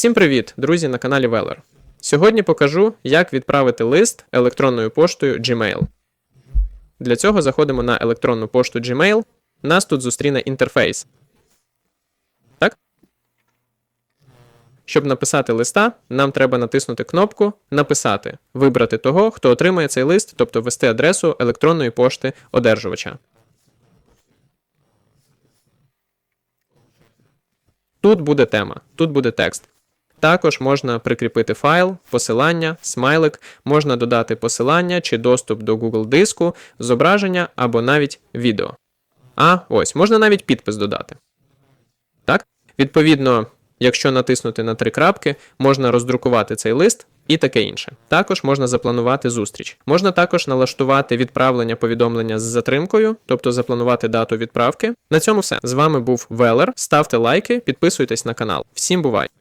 Всім привіт, друзі, на каналі Veller. Сьогодні покажу, як відправити лист електронною поштою Gmail. Для цього заходимо на електронну пошту Gmail. Нас тут зустріне інтерфейс. Так? Щоб написати листа, нам треба натиснути кнопку Написати, вибрати того, хто отримає цей лист, тобто ввести адресу електронної пошти одержувача. Тут буде тема, тут буде текст. Також можна прикріпити файл, посилання, смайлик, можна додати посилання чи доступ до Google диску, зображення або навіть відео. А ось, можна навіть підпис додати. Так? Відповідно, якщо натиснути на три крапки, можна роздрукувати цей лист і таке інше. Також можна запланувати зустріч. Можна також налаштувати відправлення повідомлення з затримкою, тобто запланувати дату відправки. На цьому все. З вами був Велер. Ставте лайки, підписуйтесь на канал. Всім бувай!